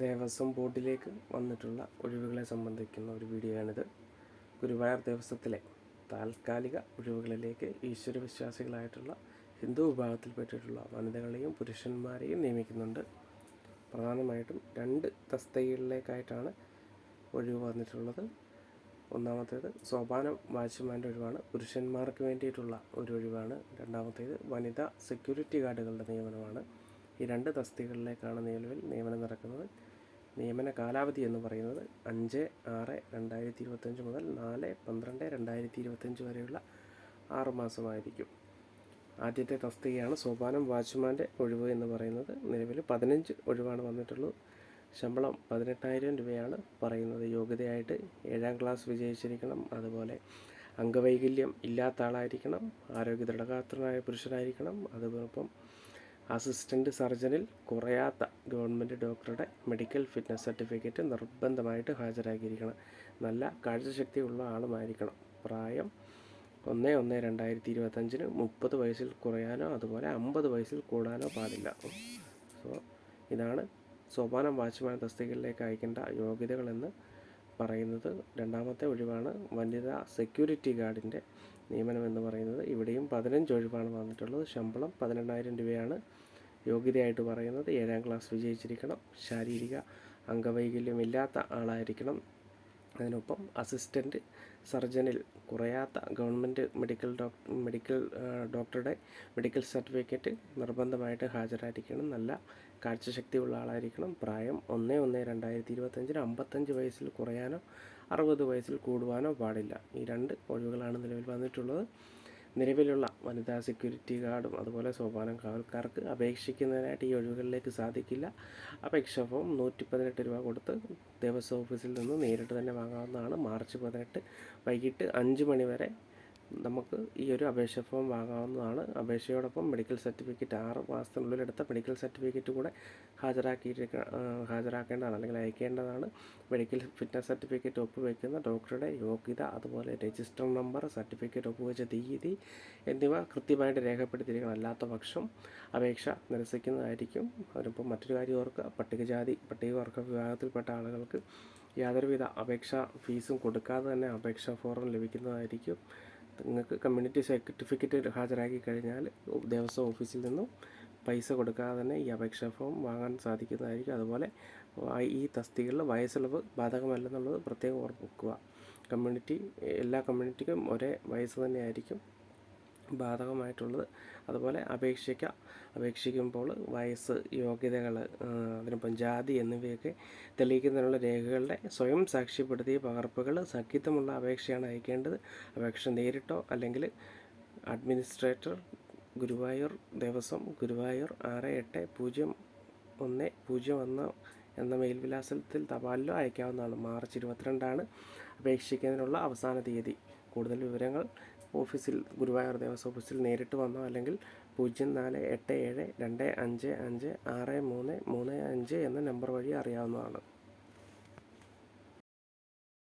ദേവസ്വം ബോർഡിലേക്ക് വന്നിട്ടുള്ള ഒഴിവുകളെ സംബന്ധിക്കുന്ന ഒരു വീഡിയോയാണിത്. ഗുരുവായൂർ ദേവസ്വത്തിലെ താൽക്കാലിക ഒഴിവുകളിലേക്ക് ഈശ്വര വിശ്വാസികളായിട്ടുള്ള ഹിന്ദു വിഭാഗത്തിൽപ്പെട്ടിട്ടുള്ള വനിതകളെയും പുരുഷന്മാരെയും നിയമിക്കുന്നുണ്ട്. പ്രധാനമായിട്ടും രണ്ട് തസ്തികളിലേക്കായിട്ടാണ് ഒഴിവ് വന്നിട്ടുള്ളത്. ഒന്നാമത്തേത് സോപാനം വാച്ച്മാന്റെ ഒഴിവാണ്. പുരുഷന്മാർക്ക് വേണ്ടിയിട്ടുള്ള ഒരു ഒഴിവാണ്. രണ്ടാമത്തേത് വനിതാ സെക്യൂരിറ്റി ഗാർഡുകളുടെ നിയമനമാണ്. ഈ രണ്ട് തസ്തികകളിലേക്കാണ് നിലവിൽ നിയമനം നടക്കുന്നത്. നിയമന കാലാവധി എന്ന് പറയുന്നത് അഞ്ച് ആറ് രണ്ടായിരത്തി ഇരുപത്തഞ്ച് മുതൽ നാല് പന്ത്രണ്ട് രണ്ടായിരത്തി ഇരുപത്തഞ്ച് വരെയുള്ള ആറ് മാസമായിരിക്കും. ആദ്യത്തെ തസ്തികയാണ് സോപാനം വാച്ച്മാന്റെ ഒഴിവ് എന്ന് പറയുന്നത്. നിലവിൽ പതിനഞ്ച് ഒഴിവാണ് വന്നിട്ടുള്ളത്. ശമ്പളം പതിനെട്ടായിരം രൂപയാണ് പറയുന്നത്. യോഗ്യതയായിട്ട് ഏഴാം ക്ലാസ് വിജയിച്ചിരിക്കണം. അതുപോലെ അംഗവൈകല്യം ഇല്ലാത്ത ആളായിരിക്കണം. ആരോഗ്യ ദൃഢഗാത്രനായ പുരുഷനായിരിക്കണം. അതുപോലൊപ്പം അസിസ്റ്റന്റ് സർജനിൽ കുറയാത്ത ഗവൺമെന്റ് ഡോക്ടറുടെ മെഡിക്കൽ ഫിറ്റ്നസ് സർട്ടിഫിക്കറ്റ് നിർബന്ധമായിട്ട് ഹാജരാക്കിയിരിക്കണം. നല്ല കാഴ്ചശക്തിയുള്ള ആളുമായിരിക്കണം. പ്രായം ഒന്ന് ഒന്ന് രണ്ടായിരത്തി ഇരുപത്തഞ്ചിന് മുപ്പത് വയസ്സിൽ കുറയാനോ അതുപോലെ അമ്പത് വയസ്സിൽ കൂടാനോ പാടില്ല. സോ ഇതാണ് സോപാനം വാച്ച്മാൻ തസ്തികളിലേക്ക് അയക്കേണ്ട യോഗ്യതകളെന്ന് പറയുന്നത്. രണ്ടാമത്തെ ഒഴിവാണ് വനിതാ സെക്യൂരിറ്റി ഗാർഡിന്റെ നിയമനം എന്ന് പറയുന്നത്. ഇവിടെയും പതിനഞ്ച് ഒഴിവാണ് വന്നിട്ടുള്ളത്. ശമ്പളം പതിനെണ്ണായിരം രൂപയാണ്. യോഗ്യതയായിട്ട് പറയുന്നത് ഏഴാം ക്ലാസ് വിജയിച്ചിരിക്കണം. ശാരീരിക അംഗവൈകല്യമില്ലാത്ത ആളായിരിക്കണം. അതിനൊപ്പം അസിസ്റ്റന്റ് സർജനിൽ കുറയാത്ത ഗവൺമെന്റ് മെഡിക്കൽ ഡോക്ടർ മെഡിക്കൽ ഡോക്ടറുടെ മെഡിക്കൽ സർട്ടിഫിക്കറ്റ് നിർബന്ധമായിട്ട് ഹാജരായിരിക്കണം. നല്ല കാഴ്ചശക്തിയുള്ള ആളായിരിക്കണം. പ്രായം ഒന്ന് ഒന്ന് രണ്ടായിരത്തി ഇരുപത്തഞ്ചിന് അമ്പത്തഞ്ച് വയസ്സിൽ കുറയാനോ അറുപത് വയസ്സിൽ കൂടുവാനോ പാടില്ല. ഈ രണ്ട് ഒഴിവുകളാണ് നിലവിൽ വന്നിട്ടുള്ളത്. നിലവിലുള്ള വനിതാ സെക്യൂരിറ്റി ഗാർഡും അതുപോലെ സോപാനം കാവൽക്കാർക്ക് അപേക്ഷിക്കുന്നതിനായിട്ട് ഈ ഒഴിവുകളിലേക്ക് സാധിക്കില്ല. അപേക്ഷ ഫോം നൂറ്റി പതിനെട്ട് രൂപ കൊടുത്ത് ദേവസ്വം ഓഫീസിൽ നിന്ന് നേരിട്ട് തന്നെ വാങ്ങാവുന്നതാണ്. മാർച്ച് പതിനെട്ട് വൈകിട്ട് അഞ്ച് മണി വരെ നമുക്ക് ഈ ഒരു അപേക്ഷ ഫോം വാങ്ങാവുന്നതാണ്. അപേക്ഷയോടൊപ്പം മെഡിക്കൽ സർട്ടിഫിക്കറ്റ് ആറ് മാസത്തിനുള്ളിൽ എടുത്ത മെഡിക്കൽ സർട്ടിഫിക്കറ്റ് കൂടെ ഹാജരാക്കിയിരിക്ക ഹാജരാക്കേണ്ടതാണ് അല്ലെങ്കിൽ അയക്കേണ്ടതാണ്. മെഡിക്കൽ ഫിറ്റ്നസ് സർട്ടിഫിക്കറ്റ് ഒപ്പുവെക്കുന്ന ഡോക്ടറുടെ യോഗ്യത അതുപോലെ രജിസ്റ്റർ നമ്പർ സർട്ടിഫിക്കറ്റ് ഒപ്പുവെച്ച തീയതി എന്നിവ കൃത്യമായിട്ട് രേഖപ്പെടുത്തിയിരിക്കണം അല്ലാത്ത പക്ഷം അപേക്ഷ നിരസിക്കുന്നതായിരിക്കും. അതിനിപ്പോൾ മറ്റൊരു കാര്യം ഓർക്കുക. പട്ടികജാതി പട്ടികവർഗ വിഭാഗത്തിൽപ്പെട്ട ആളുകൾക്ക് യാതൊരുവിധ അപേക്ഷ ഫീസും കൊടുക്കാതെ തന്നെ അപേക്ഷാ ഫോറം ലഭിക്കുന്നതായിരിക്കും. നിങ്ങൾക്ക് കമ്മ്യൂണിറ്റി സർട്ടിഫിക്കറ്റ് ഹാജരാക്കി കഴിഞ്ഞാൽ ദേവസ്വം ഓഫീസിൽ നിന്നും പൈസ കൊടുക്കാതെ തന്നെ ഈ അപേക്ഷാ ഫോം വാങ്ങാൻ സാധിക്കുന്നതായിരിക്കും. അതുപോലെ ഈ തസ്തികകളിൽ വയസ്സിളവ് ബാധകമല്ലെന്നുള്ളത് പ്രത്യേകം ഓർക്കുക കമ്മ്യൂണിറ്റി എല്ലാ കമ്മ്യൂണിറ്റിക്കും ഒരേ വയസ്സ് തന്നെയായിരിക്കും. ബാധകമായിട്ടുള്ളത്. അതുപോലെ അപേക്ഷിക്കുക അപേക്ഷിക്കുമ്പോൾ വയസ്സ് യോഗ്യതകൾ അതിനൊപ്പം ജാതി എന്നിവയൊക്കെ തെളിയിക്കുന്നതിനുള്ള രേഖകളുടെ സ്വയം സാക്ഷ്യപ്പെടുത്തിയ പകർപ്പുകൾ സഖ്യത്വമുള്ള അപേക്ഷയാണ് അയക്കേണ്ടത്. അപേക്ഷ നേരിട്ടോ അല്ലെങ്കിൽ അഡ്മിനിസ്ട്രേറ്റർ ഗുരുവായൂർ ദേവസ്വം ഗുരുവായൂർ ആറ് എട്ട് പൂജ്യം ഒന്ന് പൂജ്യം ഒന്ന് എന്ന മേൽവിലാസത്തിൽ തപാലിലോ അയക്കാവുന്നതാണ്. മാർച്ച് ഇരുപത്തിരണ്ടാണ് അപേക്ഷിക്കുന്നതിനുള്ള അവസാന തീയതി. കൂടുതൽ വിവരങ്ങൾ ഓഫീസിൽ ഗുരുവായൂർ ദേവസ്വം ഓഫീസിൽ നേരിട്ട് വന്നോ അല്ലെങ്കിൽ പൂജ്യം നാല് എട്ട് ഏഴ് രണ്ട് അഞ്ച് അഞ്ച് ആറ് മൂന്ന് മൂന്ന് അഞ്ച് എന്ന നമ്പർ വഴി അറിയാവുന്നതാണ്.